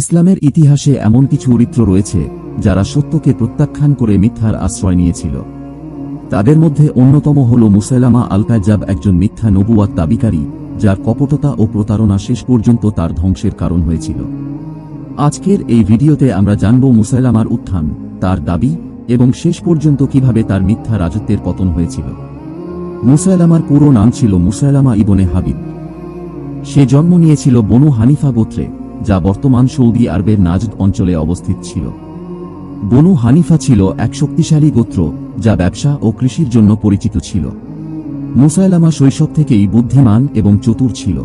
ইসলামের ইতিহাসে এমন কিছু চরিত্র রয়েছে, যারা সত্যকে প্রত্যাখ্যান করে মিথ্যার আশ্রয় নিয়েছিল। তাদের মধ্যে অন্যতম হল মুসাইলামা আল একজন মিথ্যা নবুয়াত দাবিকারী, যার কপটতা ও প্রতারণা শেষ পর্যন্ত তার ধ্বংসের কারণ হয়েছিল। আজকের এই ভিডিওতে আমরা জানব মুসাইলামার উত্থান, তার দাবি, এবং শেষ পর্যন্ত কীভাবে তার মিথ্যা রাজত্বের পতন হয়েছিল। মুসাইলামার পুরো নাম ছিল মুসাইলামা ইবনে হাবিব। সে জন্ম নিয়েছিল বনু হানিফা গোত্রে। যা বর্তমান সৌদি আরবের নাজদ অঞ্চলে অবস্থিত ছিল। বনু হানিফা ছিল এক শক্তিশালী গোত্র, যা ব্যবসা ও কৃষির জন্য পরিচিত ছিল। মুসাইলামা শৈশব থেকেই বুদ্ধিমান এবং চতুর ছিল।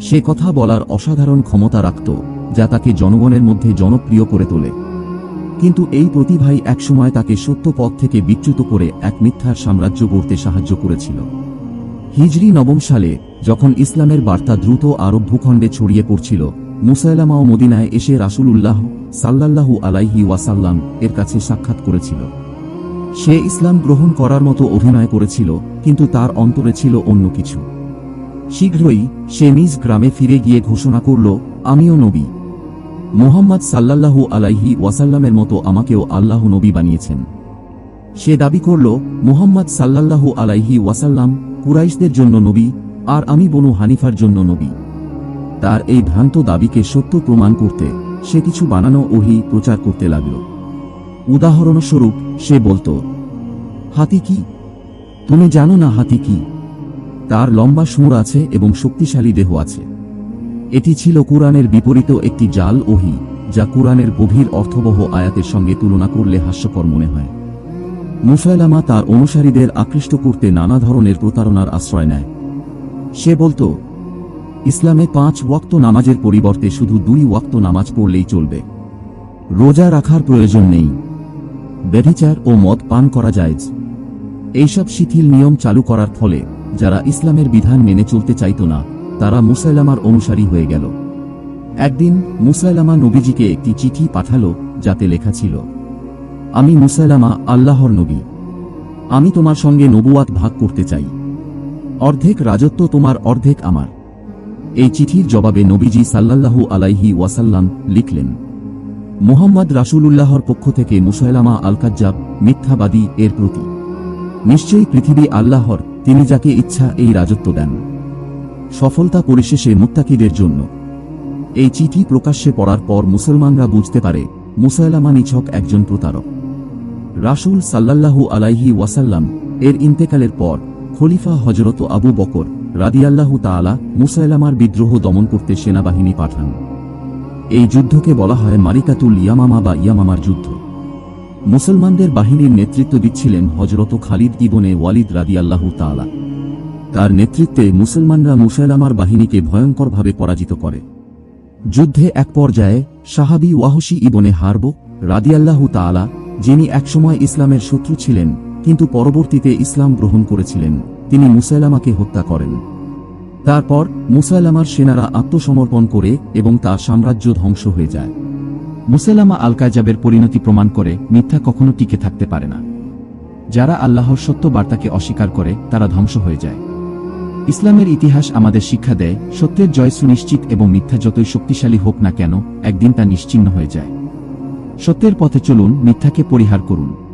সে কথা বলার অসাধারণ ক্ষমতা রাখত, যা তাকে জনগণের মধ্যে জনপ্রিয় করে তোলে। কিন্তু এই প্রতিভাই একসময় তাকে সত্য পথ থেকে বিচ্যুত করে এক মিথ্যার সাম্রাজ্য গড়তে সাহায্য করেছিল। হিজরি নবম সালে, যখন ইসলামের বার্তা দ্রুত আরব ভূখণ্ডে ছড়িয়ে পড়ছিল মুসাইলামা ও মদিনায় এসে রাসূলুল্লাহ সাল্লাল্লাহু আলাইহি ওয়াসাল্লাম এর কাছে সাক্ষাৎ করেছিল। সে ইসলাম গ্রহণ করার মতো অভিনয় করেছিল, কিন্তু তার অন্তরে ছিল অন্য কিছু। শীঘ্রই সে নিজ গ্রামে ফিরে গিয়ে ঘোষণা করল, আমিও নবী। মোহাম্মদ সাল্লাল্লাহু আলাইহি ওয়াসাল্লামের মতো আমাকেও আল্লাহ নবী বানিয়েছেন। সে দাবি করল, মুহাম্মদ সাল্লাল্লাহু আলাইহি ওয়াসাল্লাম কুরাইশদের জন্য নবী, আর আমি বনু হানিফার জন্য নবী। তার এই ভ্রান্ত দাবিকে সত্য প্রমাণ করতে সে কিছু বানানো ওহি প্রচার করতে লাগল। উদাহরণস্বরূপ, সে বলতো, হাতি কি? তুমি জানো না হাতি কি? তার লম্বা সুর আছে এবং শক্তিশালী দেহ আছে। এটি ছিল কুরআনের বিপরীত একটি জাল ওহি, যা কুরআনের গভীর অর্থবহ আয়াতের সঙ্গে তুলনা করলে হাস্যকর মনে হয়। মুসাইলামা তার অনুসারীদের আকৃষ্ট করতে নানা ধরনের প্রতারণার আশ্রয় নেয়। সে বলতো ইসলামে পাঁচ ওয়াক্ত নামাজের পরিবর্তে শুধু দুই ওয়াক্ত নামাজ পড়লেই চলবে। রোজা রাখার প্রয়োজন নেই। ব্যভিচার ও মদ পান করা যায় এইসব শিথিল নিয়ম চালু করার ফলে যারা ইসলামের বিধান মেনে চলতে চাইত না, তারা মুসাইলামার অনুসারী হয়ে গেল। একদিন মুসাইলামা নবীজিকে একটি চিঠি পাঠালো যাতে লেখা ছিল, আমি মুসাইলামা আল্লাহর নবী। আমি তোমার সঙ্গে নবুয়াত ভাগ করতে চাই। অর্ধেক রাজত্ব তোমার, অর্ধেক আমার। এই চিঠির জবাবে নবীজি সাল্লাল্লাহু আলাইহি ওয়াসাল্লাম লিখলেন, মুহাম্মদ রাসূলুল্লাহর পক্ষ থেকে মুসাইলামা আল কাজ্জাব মিথ্যাবাদী এর প্রতি। নিশ্চয়ই পৃথিবী আল্লাহর, তিনি যাকে ইচ্ছা এই রাজত্ব দেন। সফলতা পরিশেষে মুত্তাকিদের জন্য। এই চিঠি প্রকাশ্যে পড়ার পর মুসলমানরা বুঝতে পারে, মুসাইলামা নিছক একজন প্রতারক। রাসূল সাল্লাল্লাহু আলাইহি ওয়াসাল্লাম এর ইন্তেকালের পর খলিফা হজরত আবু বকর রাদিয়াল্লাহু তাআলা মুসাইলামার বিদ্রোহ দমন করতে সেনাবাহিনী পাঠান। এই যুদ্ধকে বলা হয় মারিকাতুল ইয়ামামা বা ইয়ামামার যুদ্ধ। মুসলমানদের বাহিনীর নেতৃত্ব দিচ্ছিলেন হজরত খালিদ ইবনে ওয়ালিদ রাদিয়াল্লাহু তাআলা। তার নেতৃত্বে মুসলমানরা মুসাইলামার বাহিনীকে ভয়ঙ্করভাবে পরাজিত করে। যুদ্ধে এক পর্যায়ে সাহাবি ওয়াহশি ইবনে হারব রাদিয়াল্লাহু তাআলা, যিনি একসময় ইসলামের শত্রু ছিলেন, কিন্তু পরবর্তীতে ইসলাম গ্রহণ করেছিলেন। তিনি মুসাইলামাকে হত্যা করেন। তারপর মুসাইলামার সেনারা আত্মসমর্পণ করে এবং তার সাম্রাজ্য ধ্বংস হয়ে যায়। মুসাইলামা আল কাজাবের পরিণতি প্রমাণ করে মিথ্যা কখনো টিকে থাকতে পারে না। যারা আল্লাহর সত্য বার্তাকে অস্বীকার করে, তারা ধ্বংস হয়ে যায়। ইসলামের ইতিহাস আমাদের শিক্ষা দেয়, সত্যের জয় সুনিশ্চিত এবং মিথ্যা যতই শক্তিশালী হোক না কেন, একদিন তা নিশ্চিহ্ন হয়ে যায়। সত্যের পথে চলুন, মিথ্যাকে পরিহার করুন।